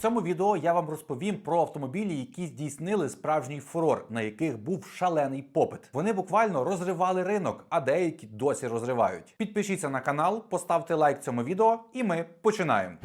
цьому відео я вам розповім про автомобілі, які здійснили справжній фурор, на яких був шалений попит. Вони буквально розривали ринок, а деякі досі розривають. Підпишіться на канал, поставте лайк цьому відео, і ми починаємо.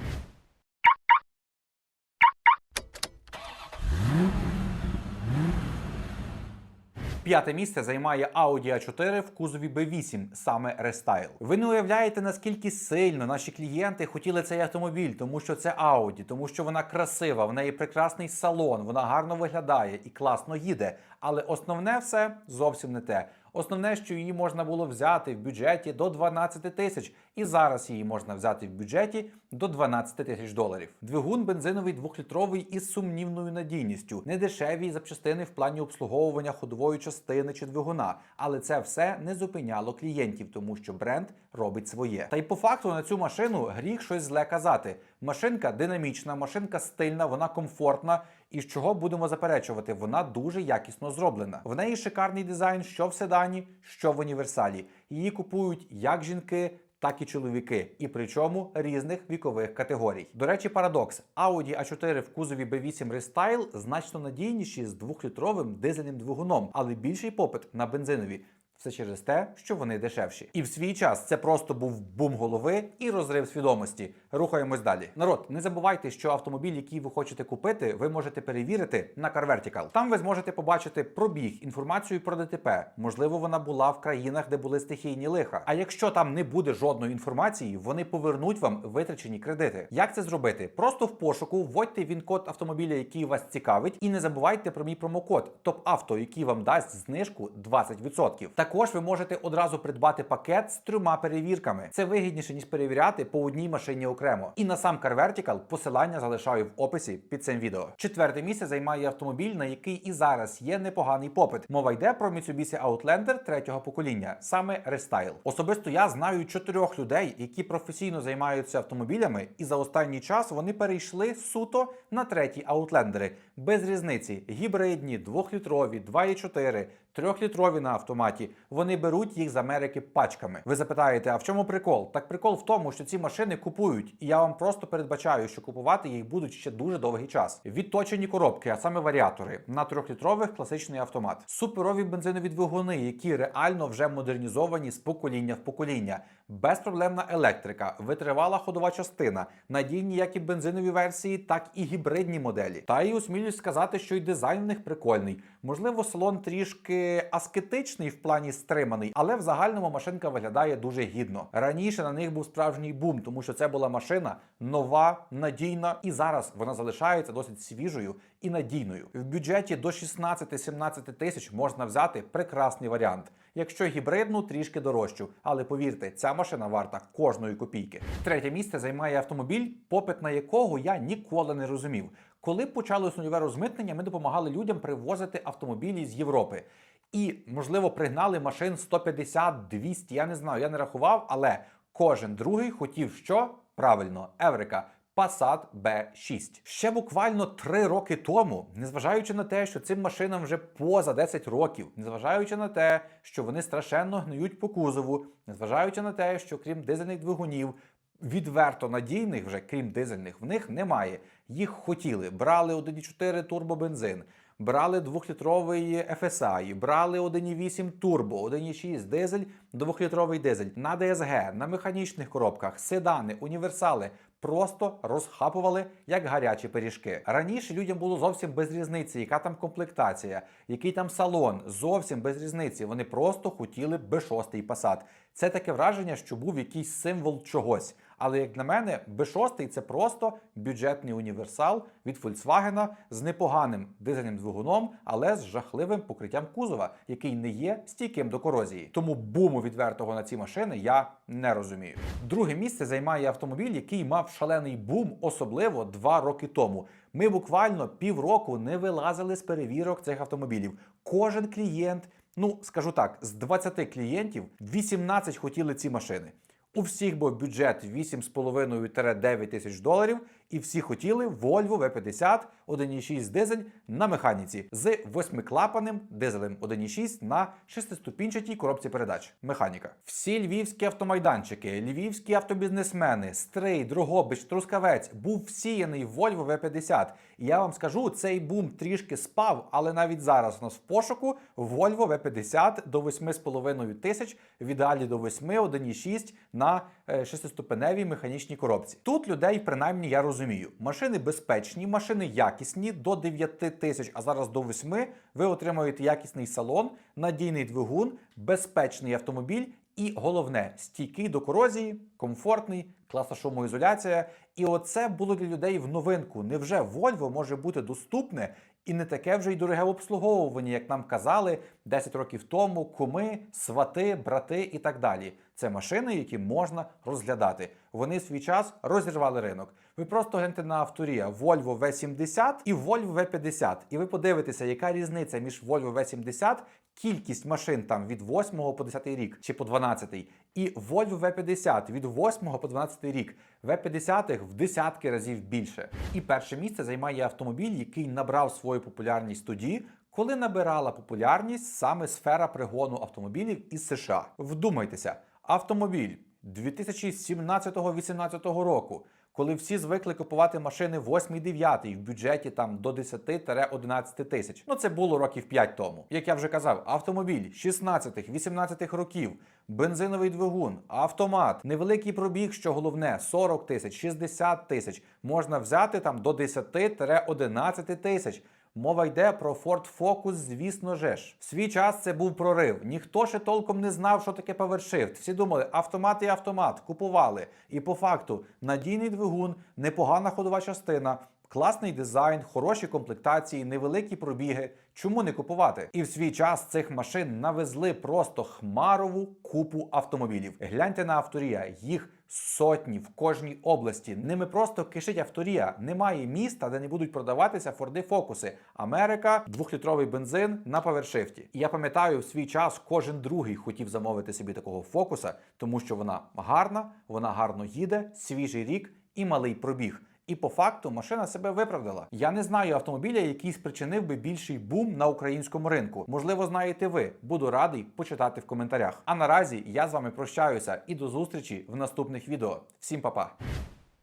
П'яте місце займає Audi A4 в кузові B8, саме рестайл. Ви не уявляєте, наскільки сильно наші клієнти хотіли цей автомобіль, тому що це Audi, тому що вона красива, в неї прекрасний салон, вона гарно виглядає і класно їде. Але основне все зовсім не те. Основне, що її можна було взяти в бюджеті до 12 тисяч, і зараз її можна взяти в бюджеті до 12 тисяч доларів. Двигун бензиновий двохлітровий із сумнівною надійністю, недешеві запчастини в плані обслуговування ходової частини чи двигуна. Але це все не зупиняло клієнтів, тому що бренд робить своє. Та й по факту на цю машину гріх щось зле казати. Машинка динамічна, машинка стильна, вона комфортна. І з чого будемо заперечувати? Вона дуже якісно зроблена. В неї шикарний дизайн, що в седані, що в універсалі. Її купують як жінки. Так і чоловіки, і причому різних вікових категорій. До речі, парадокс: Audi A4 в кузові B8 Restyle значно надійніші з двохлітровим дизельним двигуном, але більший попит на бензинові. Все через те, що вони дешевші. І в свій час це просто був бум голови і розрив свідомості. Рухаємось далі. Народ, не забувайте, що автомобіль, який ви хочете купити, ви можете перевірити на CarVertical. Там ви зможете побачити пробіг, інформацію про ДТП. Можливо, вона була в країнах, де були стихійні лиха. А якщо там не буде жодної інформації, вони повернуть вам витрачені кредити. Як це зробити? Просто в пошуку вводьте він-код автомобіля, який вас цікавить, і не забувайте про мій промокод ТОПАВТО, який вам дасть знижку 20%. Також ви можете одразу придбати пакет з трьома перевірками. Це вигідніше ніж перевіряти по одній машині окремо. І на сам CarVertical посилання залишаю в описі під цим відео. Четверте місце займає автомобіль, на який і зараз є непоганий попит. Мова йде про Mitsubishi Outlander третього покоління, саме рестайл. Особисто я знаю чотирьох людей, які професійно займаються автомобілями, і за останній час вони перейшли суто на треті аутлендери. Без різниці гібридні, двохлітрові, 2,4, трьохлітрові на автоматі. Вони беруть їх з Америки пачками. Ви запитаєте, а в чому прикол? Так прикол в тому, що ці машини купують, і я вам просто передбачаю, що купувати їх будуть ще дуже довгий час. Відточені коробки, а саме варіатори на трьохлітрових класичний автомат, суперові бензинові які реально вже модернізовані з покоління в покоління, безпроблемна електрика, витривала ходова частина, надійні як і бензинові версії, так і гібридні моделі. Та й усмілюсь сказати, що й дизайн в них прикольний. Можливо, салон трішки аскетичний в плані стриманий, але в загальному машинка виглядає дуже гідно. Раніше на них був справжній бум, тому що це була машина нова, надійна, і зараз вона залишається досить свіжою і надійною. В бюджеті до 16-17 тисяч можна взяти прекрасний варіант. Якщо гібридну, трішки дорожчу, але повірте, ця машина варта кожної копійки. Третє місце займає автомобіль, попит на якого я ніколи не розумів. Коли почалось нульове розмитнення, ми допомагали людям привозити автомобілі з Європи. І, можливо, пригнали машин 150-200, я не знаю, я не рахував, але кожен другий хотів що? Правильно, Еврика. Passat B6. Ще буквально три роки тому, незважаючи на те, що цим машинам вже поза 10 років, незважаючи на те, що вони страшенно гниють по кузову, незважаючи на те, що крім дизельних двигунів, відверто надійних вже крім дизельних, в них немає. Їх хотіли, брали 1,4 турбобензин, брали 2-літровий FSI, брали 1,8 турбо, 1,6 дизель, 2-літровий дизель на DSG, на механічних коробках, седани, універсали. Просто розхапували як гарячі пиріжки. Раніше людям було зовсім без різниці, яка там комплектація, який там салон, зовсім без різниці. Вони просто хотіли B6 Passat. Це таке враження, що був якийсь символ чогось. Але як на мене, B6 це просто бюджетний універсал від Volkswagen з непоганим дизельним двигуном, але з жахливим покриттям кузова, який не є стійким до корозії. Тому буму відвертого на ці машини я не розумію. Друге місце займає автомобіль, який мав шалений бум, особливо два роки тому. Ми буквально півроку не вилазили з перевірок цих автомобілів. Кожен клієнт, ну скажу так, з 20 клієнтів 18 хотіли ці машини. У всіх був бюджет 8,5-9 тисяч доларів, І всі хотіли Volvo V50 1.6 дизель на механіці з восьмиклапаним дизелем 1.6 на шестиступінчатій коробці передач. Механіка. Всі львівські автомайданчики, львівські автобізнесмени, Стрий, Дрогобич, Трускавець був всіяний Volvo V50. І я вам скажу, цей бум трішки спав, але навіть зараз у нас в пошуку Volvo V50 до 8,5 тисяч, в ідеалі до 8, 1.6 на е, шестиступеневій механічній коробці. Тут людей, принаймні, я розумію. Машини безпечні, машини якісні до 9 тисяч, а зараз до 8. Ви отримуєте якісний салон, надійний двигун, безпечний автомобіль. І головне, стійкий до корозії, комфортний, класна шумоізоляція. І оце було для людей в новинку. Невже Volvo може бути доступне і не таке вже й дороге в обслуговуванні, як нам казали 10 років тому, куми, свати, брати і так далі. Це машини, які можна розглядати. Вони в свій час розірвали ринок. Ви просто гляньте на авторія Volvo V70 і Volvo V50, і ви подивитеся, яка різниця між Volvo V70, кількість машин там від 8 по 10 рік чи по 12, і Volvo V50 від 8 по 12 рік. V50 в десятки разів більше. І перше місце займає автомобіль, який набрав свою популярність тоді, коли набирала популярність саме сфера пригону автомобілів із США. Вдумайтеся, автомобіль 2017-18 року. Коли всі звикли купувати машини 8-9 в бюджеті там до 10-11 тисяч. Ну це було років 5 тому. Як я вже казав, автомобіль 16-18 років, бензиновий двигун, автомат, невеликий пробіг, що головне 40 тисяч, 60 тисяч. Можна взяти там до 10-11 тисяч. Мова йде про Ford Focus, звісно же ж. В свій час це був прорив. Ніхто ще толком не знав, що таке PowerShift. Всі думали, автомат і автомат, купували. І по факту надійний двигун, непогана ходова частина. Класний дизайн, хороші комплектації, невеликі пробіги. Чому не купувати? І в свій час цих машин навезли просто хмарову купу автомобілів. Гляньте на авторія, їх сотні в кожній області. Ними просто кишить авторія. Немає міста, де не будуть продаватися Форди Фокуси. Америка, двохлітровий бензин на повершифті. І я пам'ятаю, в свій час кожен другий хотів замовити собі такого фокуса, тому що вона гарна, вона гарно їде, свіжий рік і малий пробіг. І по факту машина себе виправдала. Я не знаю автомобіля, який спричинив би більший бум на українському ринку. Можливо, знаєте ви. Буду радий почитати в коментарях. А наразі я з вами прощаюся і до зустрічі в наступних відео. Всім па-па!